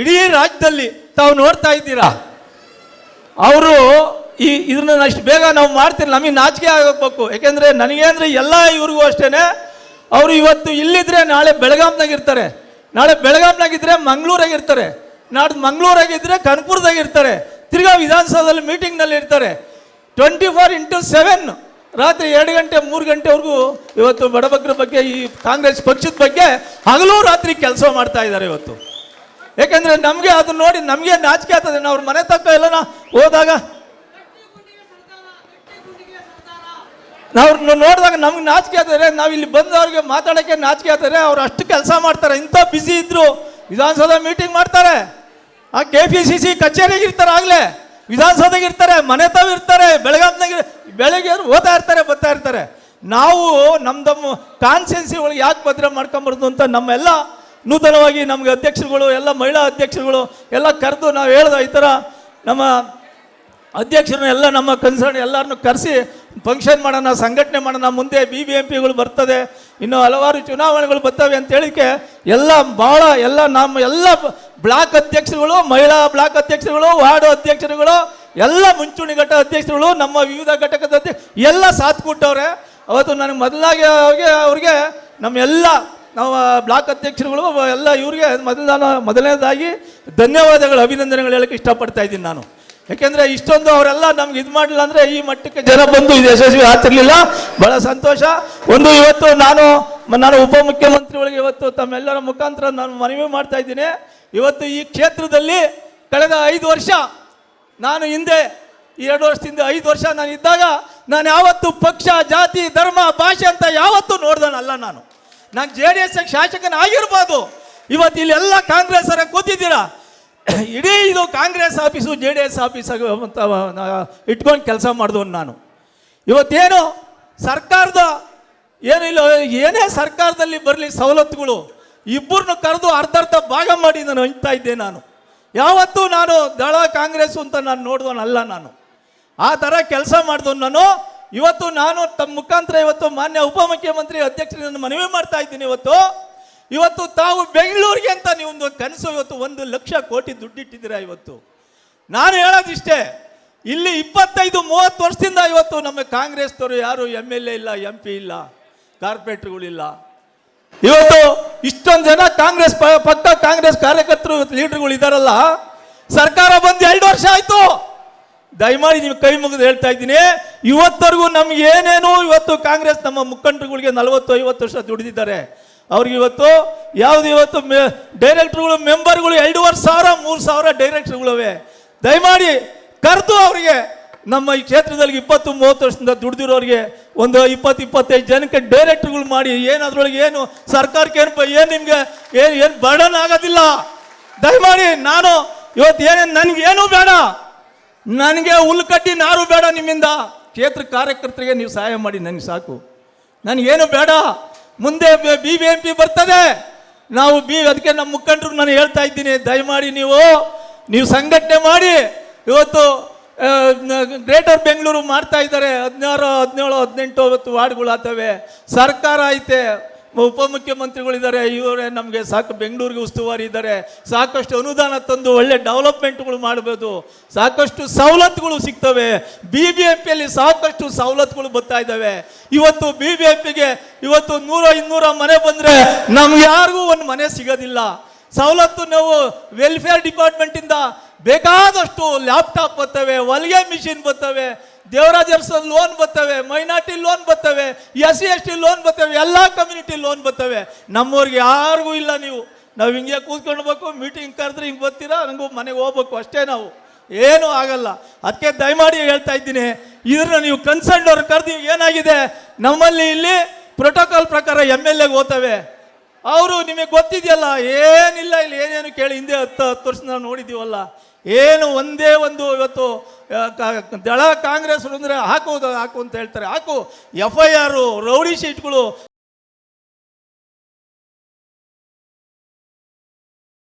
ಇಡೀ ರಾಜ್ಯದಲ್ಲಿ ತಾವು ನೋಡ್ತಾ ಇದ್ದೀರಾ? ಅವರು ಈ ಇದನ್ನ ಅಷ್ಟು ಬೇಗ ನಾವು ಮಾಡ್ತೀರಿ, ನಮಗೆ ನಾಚಿಕೆ ಆಗಬೇಕು. ಯಾಕೆಂದ್ರೆ ನನಗೆ ಅಂದ್ರೆ ಎಲ್ಲ ಇವ್ರಿಗೂ ಅಷ್ಟೇ ಅವರು ಇವತ್ತು ಇಲ್ಲಿದ್ರೆ ನಾಳೆ ಇರ್ತಾರೆ. ನಾಳೆ ಬೆಳಗಾಂನಾಗಿದ್ದರೆ ಇದ್ರೆ ಮಂಗಳೂರಾಗ ಇರ್ತಾರೆ. ನಾಡ್ದು ಮಂಗಳೂರಾಗಿದ್ದರೆ ಕನಕಪುರದಾಗ ಇರ್ತಾರೆ. ತಿರ್ಗಾ ವಿಧಾನಸೌಧದಲ್ಲಿ ಮೀಟಿಂಗ್ನಲ್ಲಿ ಇರ್ತಾರೆ. ಟ್ವೆಂಟಿ ಫೋರ್ ಇಂಟು ಸೆವೆನ್ ರಾತ್ರಿ ಎರಡು ಗಂಟೆ, ಮೂರು ಗಂಟೆವರೆಗೂ ಇವತ್ತು ಬಡಬಗ್ರ ಬಗ್ಗೆ, ಈ ಕಾಂಗ್ರೆಸ್ ಪಕ್ಷದ ಬಗ್ಗೆ ಹಗಲು ರಾತ್ರಿ ಕೆಲಸ ಮಾಡ್ತಾ ಇದ್ದಾರೆ ಇವತ್ತು. ಯಾಕೆಂದ್ರೆ ನಮಗೆ ಅದು ನೋಡಿ ನಮಗೆ ನಾಚಿಕೆ ಆಗ್ತದೆ. ನಾವು ಅವ್ರ ಮನೆ ತಕ್ಕ ಎಲ್ಲನ ಹೋದಾಗ ಅವ್ರನ್ನ ನೋಡಿದಾಗ ನಮ್ಗೆ ನಾಚಿಕೆ ಆಗ್ತದೆ. ನಾವು ಇಲ್ಲಿ ಬಂದವ್ರಿಗೆ ಮಾತಾಡೋಕ್ಕೆ ನಾಚಿಕೆ ಆಗ್ತದೆ. ಅವ್ರು ಅಷ್ಟು ಕೆಲಸ ಮಾಡ್ತಾರೆ. ಇಂಥ ಬ್ಯುಸಿ ಇದ್ರು ವಿಧಾನಸೌಧ ಮೀಟಿಂಗ್ ಮಾಡ್ತಾರೆ. ಆ ಕೆ ಪಿ ಸಿ ಸಿ ಕಚೇರಿಗೆ ಇರ್ತಾರೆ ಆಗಲೇ. ವಿಧಾನಸೌಧಗೆ ಇರ್ತಾರೆ, ಮನೆ ತಾವು ಇರ್ತಾರೆ ಬೆಳಗಾಂನಾಗ ಬೆಳಗ್ಗೆ ಓದಾ ಇರ್ತಾರೆ, ಬರ್ತಾ ಇರ್ತಾರೆ. ನಾವು ನಮ್ಮ ನಮ್ಮ ಕಾನ್ಸೆನ್ಸಿ ಒಳಗೆ ಯಾಕೆ ಭದ್ರ ಮಾಡ್ಕೊಂಬಾರ್ದು ಅಂತ ನಮ್ಮೆಲ್ಲ ನೂತನವಾಗಿ ನಮ್ಗೆ ಅಧ್ಯಕ್ಷರುಗಳು, ಎಲ್ಲ ಮಹಿಳಾ ಅಧ್ಯಕ್ಷರುಗಳು, ಎಲ್ಲ ಕರೆದು ನಾವು ಹೇಳ್ದ ಈ ಥರ ನಮ್ಮ ಅಧ್ಯಕ್ಷರನ್ನ ಎಲ್ಲ ನಮ್ಮ ಕನ್ಸರ್ನ್ ಎಲ್ಲರನ್ನೂ ಕರೆಸಿ ಫಂಕ್ಷನ್ ಮಾಡೋಣ, ಸಂಘಟನೆ ಮಾಡೋಣ, ಮುಂದೆ ಬಿ ಬಿ ಎಂ ಪಿಗಳು ಬರ್ತದೆ, ಇನ್ನು ಹಲವಾರು ಚುನಾವಣೆಗಳು ಬರ್ತವೆ ಅಂತ ಹೇಳಿಕೆ ಎಲ್ಲ ಭಾಳ ಎಲ್ಲ ನಮ್ಮ ಎಲ್ಲ ಬ್ಲಾಕ್ ಅಧ್ಯಕ್ಷರುಗಳು, ಮಹಿಳಾ ಬ್ಲಾಕ್ ಅಧ್ಯಕ್ಷರುಗಳು, ವಾರ್ಡ್ ಅಧ್ಯಕ್ಷರುಗಳು, ಎಲ್ಲ ಮುಂಚೂಣಿ ಘಟ ಅಧ್ಯಕ್ಷರುಗಳು, ನಮ್ಮ ವಿವಿಧ ಘಟಕದ ಅಧ್ಯಕ್ಷ ಎಲ್ಲ ಸಾಥ್ ಕೊಟ್ಟವ್ರೆ. ಅವತ್ತು ನನಗೆ ಮೊದಲಾಗಿ ಅವ್ರಿಗೆ ಅವ್ರಿಗೆ ನಮ್ಮ ಎಲ್ಲ ನಾವು ಬ್ಲಾಕ್ ಅಧ್ಯಕ್ಷರುಗಳು ಎಲ್ಲ ಇವ್ರಿಗೆ ಮೊದಲ ಮೊದಲನೇದಾಗಿ ಧನ್ಯವಾದಗಳು, ಅಭಿನಂದನೆಗಳು ಹೇಳಕ್ಕೆ ಇಷ್ಟಪಡ್ತಾ ಇದ್ದೀನಿ ನಾನು. ಯಾಕೆಂದ್ರೆ ಇಷ್ಟೊಂದು ಅವರೆಲ್ಲ ನಮ್ಗೆ ಇದು ಮಾಡಲಿಲ್ಲ ಅಂದ್ರೆ ಈ ಮಟ್ಟಕ್ಕೆ ಜನ ಬಂದು ಇದು ಯಶಸ್ವಿ ಆಗ್ತಿರ್ಲಿಲ್ಲ. ಬಹಳ ಸಂತೋಷ. ಒಂದು ಇವತ್ತು ನಾನು ನಾನು ನಾನು ಉಪಮುಖ್ಯಮಂತ್ರಿಗಳಿಗೆ ಇವತ್ತು ತಮ್ಮೆಲ್ಲರ ಮುಖಾಂತರ ನಾನು ಮನವಿ ಮಾಡ್ತಾ ಇದ್ದೀನಿ. ಇವತ್ತು ಈ ಕ್ಷೇತ್ರದಲ್ಲಿ ಕಳೆದ ಐದು ವರ್ಷ ನಾನು ಹಿಂದೆ ಎರಡು ವರ್ಷದಿಂದ ಐದು ವರ್ಷ ನಾನು ಇದ್ದಾಗ ನಾನು ಯಾವತ್ತು ಪಕ್ಷ, ಜಾತಿ, ಧರ್ಮ, ಭಾಷೆ ಅಂತ ಯಾವತ್ತೂ ನೋಡ್ದನಲ್ಲ ನಾನು. ನಾನು ಜೆ ಡಿ ಎಸ್ ಶಾಸಕನಾಗಿರ್ಬೋದು. ಇವತ್ತು ಕಾಂಗ್ರೆಸ್ ಅವರ ಕೂತಿದ್ದೀರಾ? ಇಡೀ ಇದು Congress office, J D S office ಅಂತ ಇಟ್ಕೊಂಡು ಕೆಲಸ ಮಾಡಿದವನು ನಾನು. ಇವತ್ತೇನು ಸರ್ಕಾರದ ಏನು ಇಲ್ಲ, ಏನೇ ಸರ್ಕಾರದಲ್ಲಿ ಬರಲಿ ಸವಲತ್ತುಗಳು, ಇಬ್ಬರನ್ನ ಕರೆದು ಅರ್ಧ ಅರ್ಧ ಭಾಗ ಮಾಡಿ ನಾನು ಹಂಚ್ತಾ ಇದ್ದೆ ನಾನು. ಯಾವತ್ತೂ ನಾನು ದಳ ಕಾಂಗ್ರೆಸ್ ಅಂತ ನಾನು ನೋಡಿದವನಲ್ಲ ನಾನು. ಆ ಥರ ಕೆಲಸ ಮಾಡಿದವನು ನಾನು ಇವತ್ತು ನಾನು ತಮ್ಮ ಮುಖಾಂತರ ಇವತ್ತು ಮಾನ್ಯ ಉಪಮುಖ್ಯಮಂತ್ರಿ ಅಧ್ಯಕ್ಷರನ್ನು ಮನವಿ ಮಾಡ್ತಾ ಇದ್ದೀನಿ ಇವತ್ತು. ಇವತ್ತು ತಾವು ಬೆಂಗಳೂರಿಗೆ ಅಂತ ನೀವು ಒಂದು ಕನಸು ಇವತ್ತು ಒಂದು ಲಕ್ಷ ಕೋಟಿ ದುಡ್ಡಿಟ್ಟಿದ್ದೀರಾ ಇವತ್ತು. ನಾನು ಹೇಳೋದಿಷ್ಟೇ, ಇಲ್ಲಿ ಇಪ್ಪತ್ತೈದು, ಮೂವತ್ತು ವರ್ಷದಿಂದ ಇವತ್ತು ನಮ್ಮ ಕಾಂಗ್ರೆಸ್ನವರು ಯಾರು ಎಂ ಎಲ್ ಎ ಇಲ್ಲ, ಎಂ ಪಿ ಇಲ್ಲ, ಕಾರ್ಪೊರೇಟ್ರುಗಳಿಲ್ಲ. ಇವತ್ತು ಇಷ್ಟೊಂದು ಜನ ಕಾಂಗ್ರೆಸ್ ಪಕ್ಕ ಕಾಂಗ್ರೆಸ್ ಕಾರ್ಯಕರ್ತರು, ಲೀಡರ್ಗಳು ಇದ್ದಾರಲ್ಲ ಸರ್ಕಾರ ಬಂದು ಎರಡು ವರ್ಷ ಆಯ್ತು. ದಯಮಾಡಿ ನೀವು ಕೈ ಮುಗಿದು ಹೇಳ್ತಾ ಇದ್ದೀನಿ. ಇವತ್ತವರೆಗೂ ನಮ್ಗೆ ಏನೇನೋ ಇವತ್ತು ಕಾಂಗ್ರೆಸ್ ನಮ್ಮ ಮುಖಂಡರುಗಳಿಗೆ ನಲವತ್ತು, ಐವತ್ತು ವರ್ಷ ದುಡಿದಿದ್ದಾರೆ. ಅವ್ರಿಗೆ ಇವತ್ತು ಯಾವ್ದು ಇವತ್ತು ಡೈರೆಕ್ಟರ್ಗಳು, ಮೆಂಬರ್ಗಳು ಎರಡೂವರೆ ಸಾವಿರ, ಮೂರು ಸಾವಿರ ಡೈರೆಕ್ಟರ್ಗಳಿವೆ. ದಯಮಾಡಿ ಕರೆದು ಅವರಿಗೆ ನಮ್ಮ ಈ ಕ್ಷೇತ್ರದಲ್ಲಿ ಇಪ್ಪತ್ತು, ಮೂವತ್ತು ವರ್ಷದಿಂದ ದುಡಿದಿರೋರಿಗೆ ಒಂದು ಇಪ್ಪತ್ತು, ಇಪ್ಪತ್ತೈದು ಜನಕ್ಕೆ ಡೈರೆಕ್ಟ್ರುಗಳು ಮಾಡಿ ಏನು ಅದ್ರೊಳಗೆ ಏನು ಸರ್ಕಾರಕ್ಕೆ ಏನು ಏನು ನಿಮಗೆ ಏನು ಏನು ಬರ್ಡನ್ ಆಗೋದಿಲ್ಲ. ದಯಮಾಡಿ ನಾನು ಇವತ್ತು ಏನೇನು ನನಗೇನು ಬೇಡ. ನನಗೆ ಹುಲ್ಲು ಕಟ್ಟಿ ನಾರು ಬೇಡ ನಿಮ್ಮಿಂದ. ಕ್ಷೇತ್ರ ಕಾರ್ಯಕರ್ತರಿಗೆ ನೀವು ಸಹಾಯ ಮಾಡಿ, ನನಗೆ ಸಾಕು. ನನಗೇನು ಬೇಡ. ಮುಂದೆ ಬಿ ಬಿ ಎಂ ಪಿ ಬರ್ತದೆ. ನಾವು ಬಿ ಅದಕ್ಕೆ ನಮ್ಮ ಮುಖಂಡರು ನಾನು ಹೇಳ್ತಾ ಇದ್ದೀನಿ, ದಯಮಾಡಿ ನೀವು ನೀವು ಸಂಘಟನೆ ಮಾಡಿ. ಇವತ್ತು ಗ್ರೇಟರ್ ಬೆಂಗಳೂರು ಮಾಡ್ತಾ ಇದ್ದಾರೆ. ಹದಿನಾರು, ಹದಿನೇಳು, ಹದಿನೆಂಟು ಇವತ್ತು ವಾರ್ಡ್ಗಳು ಆತವೆ ಸರ್ಕಾರ ಐತೆ. ಉಪಮುಖ್ಯಮಂತ್ರಿಗಳಿದ್ದಾರೆ ಇವರೇ ನಮಗೆ ಸಾಕು ಬೆಂಗಳೂರಿಗೆ ಉಸ್ತುವಾರಿ ಇದ್ದಾರೆ. ಸಾಕಷ್ಟು ಅನುದಾನ ತಂದು ಒಳ್ಳೆ ಡೆವಲಪ್ಮೆಂಟ್ಗಳು ಮಾಡ್ಬೋದು. ಸಾಕಷ್ಟು ಸವಲತ್ತುಗಳು ಸಿಗ್ತವೆ. ಬಿ ಬಿ ಎಂ ಪಿಯಲ್ಲಿ ಸಾಕಷ್ಟು ಸವಲತ್ತುಗಳು ಬರ್ತಾ ಇದ್ದಾವೆ. ಇವತ್ತು ಬಿ ಬಿ ಎಂ ಪಿಗೆ ಇವತ್ತು ನೂರ ಇನ್ನೂರ ಮನೆ ಬಂದರೆ ನಮ್ಗೆ ಯಾರಿಗೂ ಒಂದು ಮನೆ ಸಿಗೋದಿಲ್ಲ. ಸವಲತ್ತು ನಾವು ವೆಲ್ಫೇರ್ ಡಿಪಾರ್ಟ್ಮೆಂಟಿಂದ ಬೇಕಾದಷ್ಟು ಲ್ಯಾಪ್ಟಾಪ್ ಬರ್ತವೆ, ಹೊಲಿಗೆ ಮಿಷಿನ್ ಬರ್ತವೆ. ದೇವರಾಜ ಲೋನ್ ಬರ್ತವೆ, ಮೈನಾರಿಟಿ ಲೋನ್ ಬರ್ತವೆ, S C S T loan ಬರ್ತವೆ, ಎಲ್ಲ ಕಮ್ಯುನಿಟಿ ಲೋನ್ ಬರ್ತವೆ. ನಮ್ಮವ್ರಿಗೆ ಯಾರಿಗೂ ಇಲ್ಲ ನೀವು. ನಾವು ಹಿಂಗೆ ಕೂತ್ಕೊಳ್ಬೇಕು ಮೀಟಿಂಗ್ ಕರೆದ್ರೆ ಹಿಂಗೆ ಬರ್ತೀರಾ ನನಗೂ ಮನೆಗೆ ಹೋಗ್ಬೇಕು, ಅಷ್ಟೇ ನಾವು. ಏನೂ ಆಗಲ್ಲ. ಅದಕ್ಕೆ ದಯಮಾಡಿ ಹೇಳ್ತಾ ಇದ್ದೀನಿ ಇದನ್ನ ನೀವು ಕನ್ಸರ್ನ್ ಅವ್ರು ಕರೆದು ಏನಾಗಿದೆ, ನಮ್ಮಲ್ಲಿ ಇಲ್ಲಿ ಪ್ರೋಟೋಕಾಲ್ ಪ್ರಕಾರ ಎಂ ಎಲ್ ಎಗೆ ಓದ್ತವೆ ಅವರು ನಿಮಗೆ ಗೊತ್ತಿದೆಯಲ್ಲ, ಏನಿಲ್ಲ ಇಲ್ಲಿ, ಏನೇನು ಕೇಳಿ ಹಿಂದೆ ಹತ್ತು ಹತ್ತು ವರ್ಷ ನಾವು ನೋಡಿದ್ದೀವಲ್ಲ. ಏನು ಒಂದೇ ಒಂದು ಇವತ್ತು ದಳ ಕಾಂಗ್ರೆಸ್ ಅಂದರೆ ಹಾಕೋದು ಹಾಕು ಅಂತ ಹೇಳ್ತಾರೆ. ಹಾಕು ಎಫ್ ಐ ಆರು ರೌಡಿ ಶೀಟ್ಗಳು